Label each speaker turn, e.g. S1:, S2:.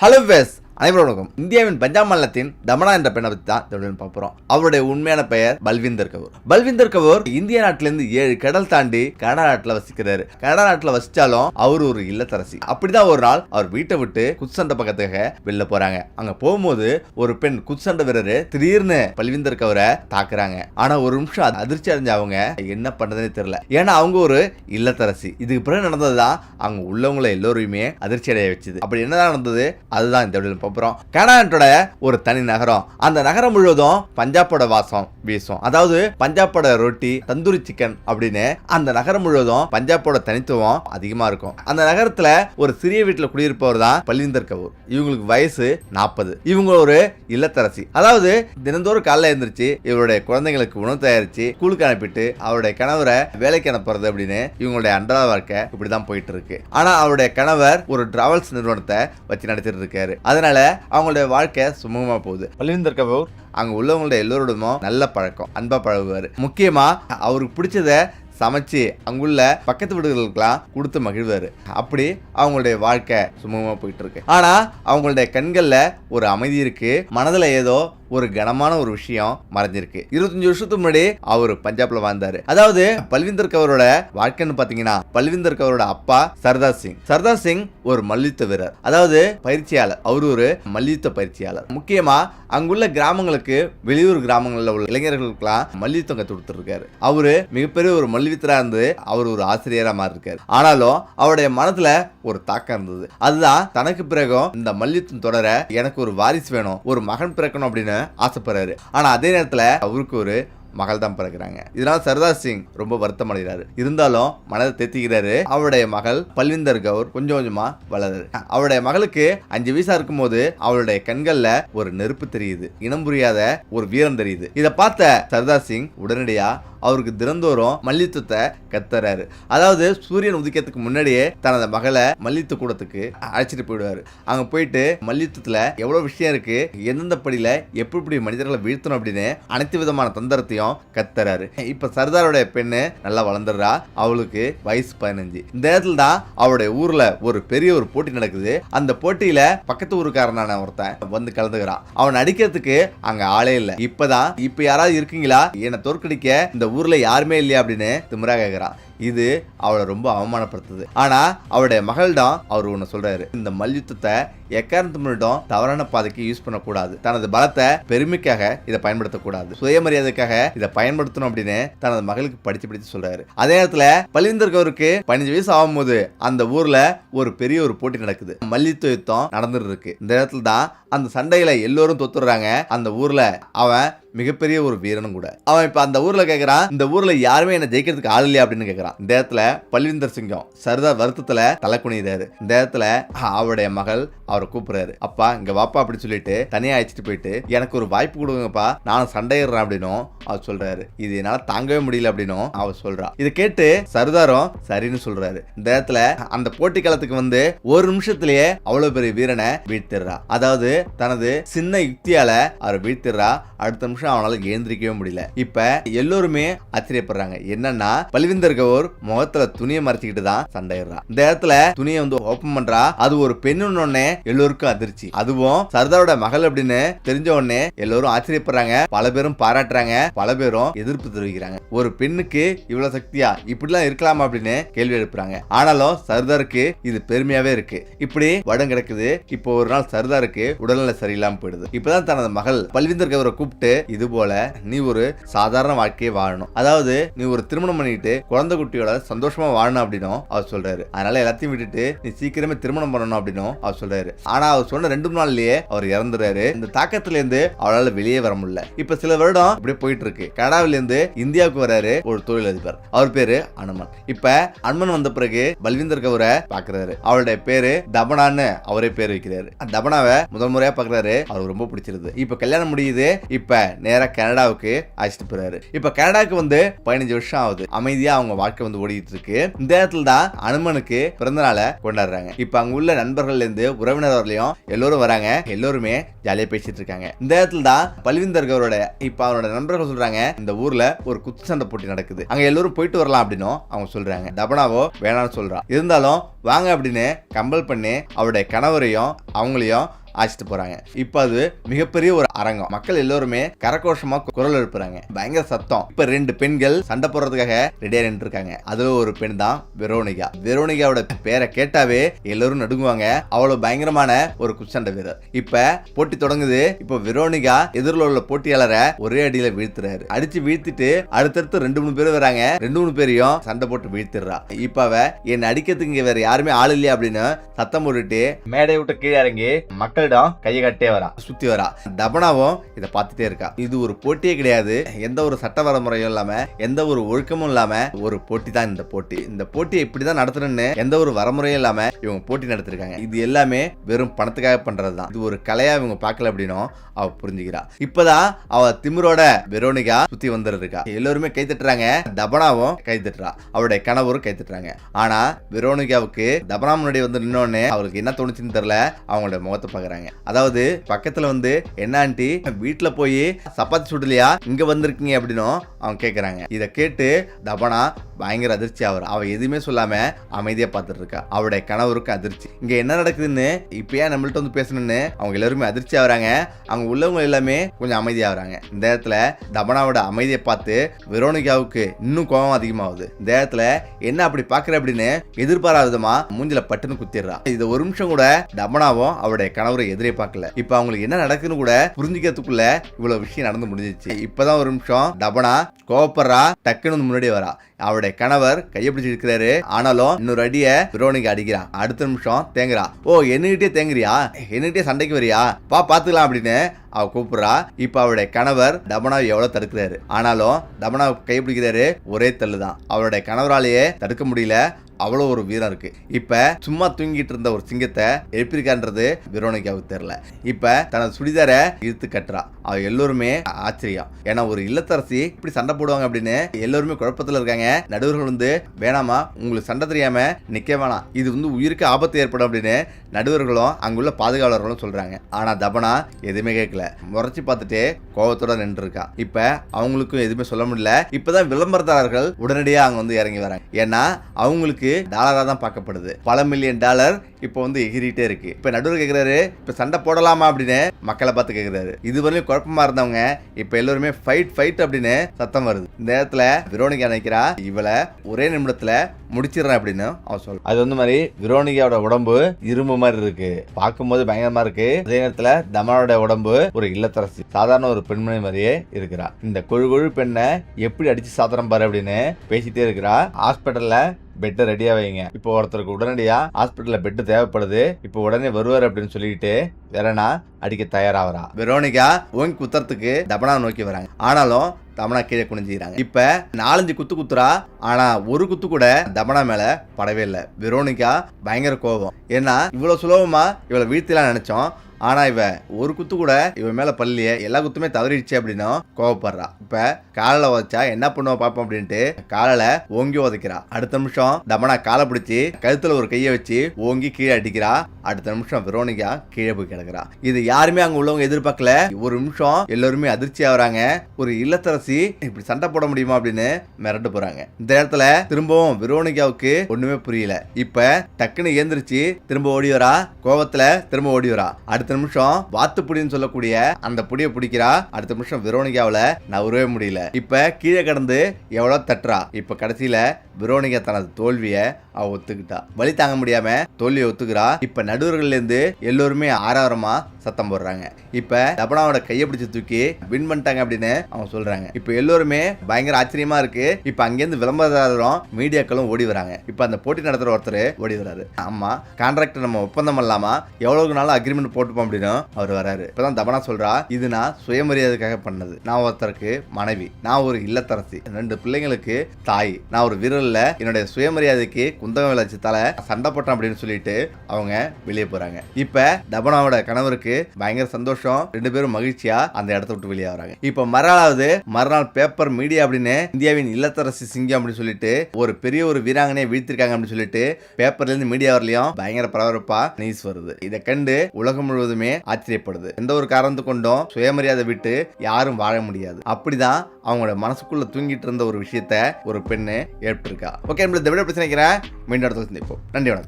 S1: Hello, Ves. அனைவரும் இந்தியாவின் பஞ்சாப் மாநிலத்தின் தமனா என்ற பெண்ணை பற்றி தான் இந்த பார்க்குறோம் அவருடைய உண்மையான பெயர் பல்விந்தர் கவுர் பல்விந்தர் கவுர் இந்திய நாட்டிலிருந்து ஏழு கடல் தாண்டி கனடா நாட்டில் வசிக்கிறாரு. கனடா நாட்டில் வசிச்சாலும் அவர் ஒரு இல்லத்தரசி. அப்படிதான் ஒரு நாள் அவர் வீட்டை விட்டு குத்சண்டை பக்கத்துக்காக வெளில போறாங்க. அங்க போகும்போது ஒரு பெண் குத்சண்டை வீரர் திடீர்னு பல்விந்தர் கவுரை தாக்குறாங்க. ஆனா ஒரு நிமிஷம் அது அதிர்ச்சி அடைஞ்ச அவங்க என்ன பண்றதுன்னு தெரியல. ஏன்னா அவங்க ஒரு இல்லத்தரசி. இதுக்கு பிறகு நடந்ததுதான் அவங்க உள்ளவங்களை எல்லோரையுமே அதிர்ச்சி அடைய வச்சது. அப்படி என்னதான் நடந்தது அதுதான் இந்த வீடியோல பார்ப்போம் ஒரு தனி நகரம். அந்த நகரம் முழுவதும் பஞ்சாபோட வாசம் வீசும். அதாவது பஞ்சாபோட ரொட்டி தந்தூரி சிக்கன் அப்படின்னு அந்த நகரம் முழுவதும் பஞ்சாபோட தனித்துவம் அதிகமாக இருக்கும். அந்த நகரத்தில் ஒரு சிறிய வீட்டில் குடியிருப்பவர் தான் பல்விந்தர் கபூர். இவங்களுக்கு வயசு நாற்பது இவங்க ஒரு இல்லத்தரசி. அதாவது தினந்தோறும் காலைல எழுந்திரிச்சு இவருடைய குழந்தைங்களுக்கு உணவு தயாரிச்சு ஸ்கூலுக்கு அனுப்பிட்டு அவருடைய கணவரை வேலைக்கு அனுப்புறது அப்படின்னு இவங்களுடைய அன்றாட வாழ்க்கை இப்படிதான் போயிட்டு இருக்கு. ஆனால் அவருடைய கணவர் ஒரு டிராவல்ஸ் நிறுவனத்தை வச்சு நடத்திட்டு இருக்காரு. அதனால அவங்களுடைய வாழ்க்கை சுமூகமா போகுது. பல்விந்தர் கபூர் அங்க உள்ளவங்களுடைய எல்லோரோடமும் நல்ல பழக்கம் அன்பா பழகுவார். முக்கியமா அவருக்கு பிடிச்சத சமைச்சு அங்குள்ள பக்கத்து வீடுகளுக்கெல்லாம் கொடுத்து மகிழ்வார். அப்படி அவங்களுடைய வாழ்க்கை சுமூகமாக போயிட்டு இருக்கு. ஆனா அவங்களுடைய கண்கள்ல ஒரு அமைதி இருக்கு. மனதுல ஏதோ ஒரு கனமான ஒரு விஷயம் மறைஞ்சிருக்கு. இருபத்தஞ்சு வருஷத்துக்கு முன்னாடி அவர் பஞ்சாப்ல வாழ்ந்தாரு. அதாவது பல்விந்தர் கவரோட வாழ்க்கைன்னு பாத்தீங்கன்னா பல்விந்தர் கவரோட அப்பா சர்தார் சிங். சர்தார் சிங் ஒரு மல்யுத்த வீரர். அதாவது பயிற்சியாளர். அவர் ஒரு மல்யுத்த பயிற்சியாளர். முக்கியமா அங்குள்ள கிராமங்களுக்கு வெளியூர் கிராமங்களில் உள்ள இளைஞர்களுக்கெல்லாம் மல்யுத்தம் கத்து கொடுத்துருக்காரு. அவரு மிகப்பெரிய ஒரு மல்யுத்தராக இருந்து அவர் ஒரு ஆசிரியராக மாறி இருக்காரு ஆனாலும் அவருடைய மனத்துல ஒரு தாக்கம் இருந்தது. அதுதான் தனக்கு பிறகும் இந்த மல்யுத்தம் தொடர எனக்கு ஒரு வாரிசு வேணும் ஒரு மகன் பிறக்கணும் அப்படின்னு ஆசைப்படுறாரு. ஆனா அதே நேரத்துல அவருக்கு ஒரு மகள் தான் பிறக்கிறாங்க. இதனால சர்தார் சிங் ரொம்ப வருத்தம் அடைகிறாரு. இருந்தாலும் மனதை தேத்திக்கிறாரு. அவருடைய மகள் பல்விந்தர் கவுர் கொஞ்சம் கொஞ்சமா வளருது. அவருடைய மகளுக்கு அஞ்சு வயசா இருக்கும்போது அவளுடைய கண்கள்ல ஒரு நெருப்பு தெரியுது. இனம் புரியாத ஒரு வீரம் தெரியுது. இதை பார்த்த சர்தார் சிங் உடனடியா அவருக்கு தினந்தோறும் மல்யுத்தத்தை கத்துறாரு. அதாவது சூரியன் உதிக்கிறதுக்கு முன்னாடியே தனது மகளை மல்யுத்த கூடத்துக்கு அழைச்சிட்டு போயிடுவாரு. அங்க போயிட்டு மல்யுத்தத்துல எவ்வளவு விஷயம் இருக்கு எந்தெந்த படியில எப்படி எப்படி மனிதர்களை வீழ்த்தணும் அப்படின்னு அனைத்து விதமான தந்திரத்தையும் கத்துறாரு. இப்ப சர்தாருடைய பெண்ணு நல்லா வளர்ந்துடுறா. அவளுக்கு வயசு பதினஞ்சு. இந்த நேரத்துல தான் அவருடைய ஊர்ல ஒரு பெரிய ஒரு போட்டி நடக்குது. அந்த போட்டியில பக்கத்து ஊருக்காரனான ஒருத்தன் வந்து கலந்துக்கிறான் அவன் அடிக்கிறதுக்கு அங்க ஆளே இல்ல. இப்பதான் இப்ப யாராவது இருக்கீங்களா? என்னை தோற்கடிக்க இந்த ஊர்ல யாருமே இல்லையா அப்படின்னு திமிரா கேக்குறான் இது அவளை ரொம்ப அவமானப்படுத்துது. ஆனா அவருடைய மகளிடம் அவர் ஒன்று சொல்றாரு. இந்த மல்யுத்தத்தை எக்காரணத்து முன்னிட்டும் தவறான பாதைக்கு யூஸ் பண்ணக்கூடாது. தனது பலத்தை பெருமைக்காக இதை பயன்படுத்தக்கூடாது. சுயமரியாதைக்காக இதை பயன்படுத்தணும் அப்படின்னு தனது மகளுக்கு படிச்சு படிச்சு சொல்றாரு. அதே நேரத்துல பலிந்தர் கவுருக்கு பதினஞ்சு வயசு ஆகும்போது அந்த ஊர்ல ஒரு பெரிய ஒரு போட்டி நடக்குது. மல்யுத்த யுத்தம் நடந்துட்டு இருக்கு இந்த இடத்துல தான் அந்த சண்டையில எல்லோரும் தொத்துறாங்க அந்த ஊர்ல அவன் மிகப்பெரிய ஒரு வீரனும் கூட. அவன் இப்ப அந்த ஊர்ல கேக்குறான் இந்த ஊர்ல யாருமே என்ன ஜெயிக்கிறதுக்கு ஆள் இல்லையா அப்படின்னு கேக்குறான். இந்த இடத்துல பல்விந்தர் சிங்கம் சர்தார் வருத்தத்துல தலை குனிதாரு இந்த இடத்துல அவருடைய மகள் அவரை அவரை கூப்பிடுறாரு. அப்பா இங்க வாப்பா அப்படி சொல்லிட்டு தனியா அழைச்சிட்டு போயிட்டு எனக்கு ஒரு வாய்ப்பு கொடுங்கப்பா நானும் சண்டையிடுறேன் அப்படின்னும் அவர் சொல்றாரு. இது என்னால தாங்கவே முடியல அப்படின்னும் அவர் சொல்றா. இதை கேட்டு சர்தாரும் சரின்னு சொல்றாரு. இந்த இடத்துல அந்த போட்டி களத்துக்கு வந்து ஒரு நிமிஷத்திலேயே அவ்வளவு பெரிய வீரனை வீழ்த்திடுறா. அதாவது தனது சின்ன யுக்தியால அவர் வீழ்த்திடுறா. அடுத்த நிமிஷம் அவனால எழுந்திரிக்கவே முடியல. இப்ப எல்லோருமே ஆச்சரியப்படுறாங்க. என்னன்னா பல்விந்தர் கவுர் முகத்துல துணியை மறைச்சிக்கிட்டு தான் சண்டையிடுறா. இந்த இடத்துல துணியை வந்து ஓபன் பண்றா. அது ஒரு பெண்ணுன்னு எல்லோருக்கும் அதிர்ச்சி. அதுவும் சர்தாரோட மகள் அப்படின்னு தெரிஞ்ச உடனே எல்லோரும் ஆச்சரியப்படுறாங்க. பல பேரும் பாராட்டுறாங்க. பல பேரும் எதிர்ப்பு தெரிவிக்கிறாங்க. ஒரு பெண்ணுக்கு இவ்வளவு சக்தியா? இப்படிலாம் இருக்கலாமா அப்படின்னு கேள்வி எழுப்புறாங்க. ஆனாலும் சர்தாருக்கு இது பெருமையாவே இருக்கு. இப்படி வடம் கிடக்குது. இப்போ ஒரு நாள் சர்தாருக்கு உடல்நிலை சரியில்லாம போயிடுது. இப்பதான் தனது மகள் பல்விந்தர் கவரை கூப்பிட்டு இது போல நீ ஒரு சாதாரண வாழ்க்கையை வாழணும். அதாவது நீ ஒரு திருமணம் பண்ணிட்டு குழந்தை குட்டியோட சந்தோஷமா வாழணும் அப்படின்னும் அவர் சொல்றாரு. அதனால எல்லாத்தையும் விட்டுட்டு நீ சீக்கிரமே திருமணம் பண்ணணும் அப்படின்னும் அவர் சொல்றாரு. ஆனா அவர் சொன்ன ரெண்டு மூணு நாள்லயே அவர் இறந்துறாரு இந்த தாக்கத்துல இருந்து அவரால் வெளியே வர முடியல. இப்ப சில வருடம் இப்படியே போயிட்டு இருக்கு கனடாவில இருந்து இந்தியாவுக்கு வராரு ஒரு தொழிலதிபர். அவர் பேரு அனுமன். இப்ப அனுமன் வந்த பிறகு பல்விந்தர் கவுரை பாக்குறாரு. அவருடைய பேரு தபனான்னு அவரே பேர் வைக்கிறாரு. தபனாவை முதல் முறையா பாக்குறாரு. அவருக்கு ரொம்ப பிடிச்சிருது. இப்ப கல்யாணம் முடியுது. இப்ப நேரா கனடாவுக்கு அழைச்சிட்டு போறாரு. இப்ப கனடாவுக்கு வந்து பதினஞ்சு வருஷம் ஆகுது. அமைதியா அவங்க வாழ்க்கை வந்து ஓடிட்டு இருக்கு. இந்த இடத்துல தான் அனுமனுக்கு பிறந்த நாளை கொண்டாடுறாங்க. இப்ப அங்க உள்ள நண்பர்கள் இருந்து உறவினர் வரலையும் எல்லோரும் வராங்க. எல்லோருமே ஜாலியா பேசிட்டு இருக்காங்க. இந்த இடத்துல தான் பல்விந்தர் கவரோட இப்ப அவரோட நண்பர்கள் சொல்றாங்க இந்த ஊர்ல ஒரு குத்து சண்டை போட்டி நடக்குது. அங்க எல்லோரும் போயிட்டு வரலாம் அப்படின்னும் அவங்க சொல்றாங்க. தபனாவோ வேணாம்னு சொல்றா. இருந்தாலும் வாங்க அப்படின்னு கம்பல் பண்ணி அவருடைய கணவரையும் அவங்களையும் அழைச்சிட்டு போறாங்க. இப்போ அது மிகப்பெரிய ஒரு அரங்கம். மக்கள் எல்லோருமே கரகோஷமா குரல் எழுப்புறாங்க. பயங்கர சத்தம். இப்ப ரெண்டு பெண்கள் சண்டை போடுறதுக்காக ரெடியா நின்று இருக்காங்க அதுல ஒரு பெண் தான் வெரோனிகா. வெரோனிகாவோட பேரை கேட்டாவே எல்லாரும் நடுங்குவாங்க. அவ்வளவு பயங்கரமான ஒரு குச்சண்டை வீரர். இப்ப போட்டி தொடங்குது. இப்போ வெரோனிகா எதிரில் உள்ள போட்டியாளரை ஒரே அடியில வீழ்த்துறாரு. அடிச்சு வீழ்த்திட்டு அடுத்தடுத்து ரெண்டு மூணு பேர் வராங்க. ரெண்டு மூணு பேரையும் சண்டை போட்டு வீழ்த்திடுறா. இப்ப அவ என்ன அடிக்கிறதுக்கு இங்க வேற யாருமே ஆள் இல்லையா அப்படின்னு சத்தம் போட்டுட்டு மேடை விட்டு கீழே இறங்கி மக்கள் மக்களிடம் கையை கட்டே வரா. சுத்தி வரா. தபனாவும் இதை பார்த்துட்டே இருக்கா. இது ஒரு போட்டியே கிடையாது. எந்த ஒரு சட்ட வரமுறையும் இல்லாம எந்த ஒரு ஒழுக்கமும் இல்லாம ஒரு போட்டி தான் இந்த போட்டி. இந்த போட்டியை இப்படிதான் நடத்தணும்னு எந்த ஒரு வரமுறையும் இல்லாம இவங்க போட்டி நடத்திருக்காங்க. இது எல்லாமே வெறும் பணத்துக்காக பண்றதுதான் இது ஒரு கலையா இவங்க பார்க்கல அப்படின்னும் அவ புரிஞ்சுக்கிறா. இப்பதான் அவ திமிரோட வெரோனிகா சுத்தி வந்துருக்கா எல்லோருமே கை தட்டுறாங்க. தபனாவும் கை தட்டுறா. அவருடைய கணவரும் கை தட்டுறாங்க. ஆனா வெரோனிகாவுக்கு தபனா முன்னாடி வந்து நின்னோடனே அவருக்கு என்ன தோணுச்சுன்னு தெரியல. அவங்களோட முகத்தை பாக்குறாங்க அதாவது பக்கத்துல வந்து என்ன ஆண்டி வீட்டுல போய் சப்பாத்தி சுடலையா? இங்க வந்திருக்கீங்க அப்படின்னும் அவங்க கேக்குறாங்க. இதை கேட்டு தபனா பயங்கர அதிர்ச்சி ஆகுற. அவ எதுவுமே சொல்லாம அமைதியா பார்த்துட்டு இருக்கா. அவருடைய கணவருக்கு அதிர்ச்சி. இங்க என்ன நடக்குதுன்னு இப்ப ஏன் நம்மள்ட்ட வந்து பேசணும்னு அவங்க எல்லாருமே அதிர்ச்சி ஆகுறாங்க. அவங்க உள்ளவங்க எல்லாமே கொஞ்சம் அமைதியாகிறாங்க இந்த இடத்துல தபனாவோட அமைதியை பார்த்து வெரோனிகாவுக்கு இன்னும் கோபம் அதிகமாகுது. இந்த இடத்துல என்ன அப்படி பாக்குற? அப்படின்னு எதிர்பாராத விதமா மூஞ்சில பட்டுன்னு குத்திடுறா. இது ஒரு நிமிஷம் கூட தபனாவும் அவருடைய கணவர் எதிரே பார்க்கல. இப்ப அவங்களுக்கு என்ன நடக்குன்னு கூட புரிஞ்சுக்கிறதுக்குள்ள இவ்வளவு விஷயம் நடந்து முடிஞ்சிச்சு. இப்பதான் ஒரு நிமிஷம். டபனா கோபப்படுறா டக்குன்னு வந்து முன்னாடி வரா. அவருடைய கணவர் கையப்பிடிச்சு இருக்கிறாரு. ஆனாலும் இன்னொரு அடிய வெரோனிகா அடிக்கிறான். அடுத்த நிமிஷம் தேங்குறா. ஓ என்னகிட்டே தேங்குறியா? என்னகிட்டே சண்டைக்கு வரியா? பா பாத்துக்கலாம் அப்படின்னு அவ கூப்பிடுறா. இப்ப அவருடைய கணவர் டபனாவை எவ்வளவு தடுக்கிறாரு. ஆனாலும் தமனாவை கைப்பிடிக்கிறாரு ஒரே தள்ளு தான் அவருடைய கணவராலேயே தடுக்க முடியல. அவ்வளோ ஒரு வீரம் இருக்கு. இப்போ சும்மா தூங்கிட்டு இருந்த ஒரு சிங்கத்தை எழுப்பியிருக்கான்றது வெரோனிகாவுக்கு தெரில இப்போ தனது சுடிதாரை இழுத்து கட்டுறா. அவ எல்லோருமே ஆச்சரியம். ஏன்னா ஒரு இல்லத்தரசி இப்படி சண்டை போடுவாங்க அப்படின்னு எல்லோருமே குழப்பத்தில் இருக்காங்க. நடுவர்கள் வந்து வேணாமா உங்களுக்கு சண்டை தெரியாம நிக்க வேணாம். இது வந்து உயிருக்கு ஆபத்து ஏற்படும் அப்படின்னு நடுவர்களும் அங்குள்ள பாதுகாவலர்களும் சொல்றாங்க. ஆனா தபனா எதுவுமே கேட்கல. முறைச்சு பார்த்துட்டு கோபத்தோட நின்று இருக்கா இப்ப அவங்களுக்கும் எதுவுமே சொல்ல முடியல. இப்பதான் விளம்பரதாரர்கள் உடனடியாக அங்க வந்து இறங்கி வராங்க. ஏன்னா அவங்களுக்கு டாலரா தான் பார்க்கப்படுது. பல மில்லியன் டாலர் இப்போ வந்து எகிரிட்டே இருக்கு. இப்ப நடுவர் கேக்குறாரு இப்ப சண்டை போடலாமா அப்படின்னு மக்களை பார்த்து கேக்குறாரு. இதுவரையும் குழப்பமா இருந்தவங்க இப்ப எல்லோருமே ஃபைட் ஃபைட் அப்படின்னு சத்தம் வருது. இந்த நேரத்துல விரோனிகா நினைக்கிறா இவளை ஒரே நிமிடத்துல முடிச்சிடறேன் அப்படின்னு அவன் சொல் அது வந்து மாதிரி விரோனிகாவோட உடம்பு இரும்பு மாதிரி இருக்கு. பார்க்கும்போது பயங்கரமா இருக்கு. அதே நேரத்துல தமனோட உடம்பு ஒரு இல்லத்தரசி சாதாரண ஒரு பெண்மணி மாதிரியே இருக்கிறா. இந்த கொழு கொழு பெண்ணை எப்படி அடிச்சு சாத்திரம் பாரு அப்படின்னு பேசிட்டே இருக்கிறா. ஹாஸ்பிட்டல்ல பெட்டை ரெடியா வைங்க. இப்போ ஒருத்தருக்கு உடனடியா ஹாஸ்பிட்டல்ல பெட் தேவைப்படுது இப்போ உடனே வருவார் அப்படின்னு சொல்லிட்டு வெரனா அடிக்க தயாராகிறா வெரோனிகா ஓங்கி குத்துறதுக்கு தபனா நோக்கி வராங்க. ஆனாலும் தமனா கீழே குனிஞ்சுக்கிறாங்க. இப்ப நாலஞ்சு குத்து குத்துறா ஆனா ஒரு குத்து கூட தமனா மேல படவே இல்லை. வெரோனிகா பயங்கர கோபம். ஏன்னா இவ்வளவு சுலபமா இவ்வளவு வீழ்த்திலாம் நினைச்சோம். ஆனா இவ ஒரு குத்து கூட இவன் மேல பள்ளிய எல்லா குத்துமே தவறிடுச்சு அப்படின்னா கோவப்படுறா. இப்ப காலில் உதச்சா என்ன பண்ணுவா பார்ப்போம் அப்படின்ட்டு காலில் ஓங்கி உதைக்கிறா. அடுத்த நிமிஷம் தமனா காலை பிடிச்சி கழுத்துல ஒரு கையை வச்சு ஓங்கி கீழே அடிக்கிறா. அடுத்த நிமிஷம் வெரோனிகா கீழே போய் கிடக்குறா. இது யாருமே அங்க உள்ளவங்க எதிர்பார்க்கல. ஒரு நிமிஷம் எல்லாருமே அதிர்ச்சி ஆகுறாங்க. ஒரு இல்லத்தரசி இப்படி சண்டை போட முடியுமா அப்படின்னு மிரண்டு போறாங்க. இந்த இடத்துல திரும்பவும் வெரோனிகாவுக்கு ஒண்ணுமே புரியல. இப்ப டக்குன்னு ஏந்திரிச்சு திரும்ப ஓடி வரா. கோவத்துல திரும்ப ஓடி வரா. அடுத்த நிமிஷம் வாத்து புடின்னு சொல்லக்கூடிய அந்த புடியை பிடிக்கிறா. அடுத்த நிமிஷம் வெரோனிகாவுல நவரவே முடியல. இப்ப கீழே கடந்து எவ்வளவு தட்டுறா? இப்ப கடைசியில வெரோனிகா தனது தோல்வியை அவ ஒத்துக்கிட்டா. வழி தாங்க முடியாம தோல்வியை ஒத்துக்கிறா. இப்ப நடுவர்கள்ல இருந்து எல்லோருமே ஆரவாரமா சத்தம் போடுறாங்க. இப்ப தபனாவோட கையை பிடிச்சு தூக்கி வின் பண்ணிட்டாங்க அப்படின்னு அவங்க சொல்றாங்க. இப்ப எல்லோருமே பயங்கர ஆச்சரியமா இருக்கு. இப்ப அங்கேருந்து விளம்பரதாரரும் மீடியாக்களும் ஓடி வராங்க. இப்ப அந்த போட்டி நடத்துற ஒருத்தர் ஓடி வராரு. ஆமா கான்ட்ராக்ட் நம்ம ஒப்பந்தம் இல்லாம எவ்வளவு நாள் அக்ரிமெண்ட் போட்டுப்போம் அப்படின்னு அவர் வராரு. இப்பதான் தபனா சொல்றா இது நான் சுயமரியாதைக்காக பண்ணது. நான் ஒருத்தருக்கு மனைவி. நான் ஒரு இல்லத்தரசி. ரெண்டு பிள்ளைங்களுக்கு தாய். நான் ஒரு விரல்ல என்னுடைய சுயமரியாதைக்கு குந்தகம் விளைச்சத்தால சண்டை போட்டான் அப்படின்னு சொல்லிட்டு அவங்க வெளியே போறாங்க. இப்ப தபனாவோட கணவருக்கு பயங்கர சந்தோஷம். ரெண்டு பேரும் மகிழ்ச்சியா அந்த இடத்த விட்டு வெளியே வராங்க. இப்ப மறுநாளாவது மறுநாள் பேப்பர் மீடியா அப்படின்னு இந்தியாவின் இல்லத்தரசி சிங்கம் அப்படின்னு சொல்லிட்டு ஒரு பெரிய ஒரு வீராங்கனையை வீழ்த்திருக்காங்க அப்படின்னு சொல்லிட்டு பேப்பர்ல இருந்து மீடியா வரலையும் பயங்கர பரபரப்பா நியூஸ் வருது. இதை கண்டு உலகம் முழுவதுமே ஆச்சரியப்படுது. எந்த ஒரு காரணத்து கொண்டும் சுயமரியாதை விட்டு யாரும் வாழ முடியாது. அப்படிதான் அவங்களோட மனசுக்குள்ள தூங்கிட்டு இருந்த ஒரு விஷயத்த ஒரு பெண்ணு ஏற்பட்டிருக்கா. ஓகே நம்மள இந்த விட பிரச்சனைக்கிறேன் மீண்டும் அடுத்த சந்திப்போம் நன்றி வணக்கம்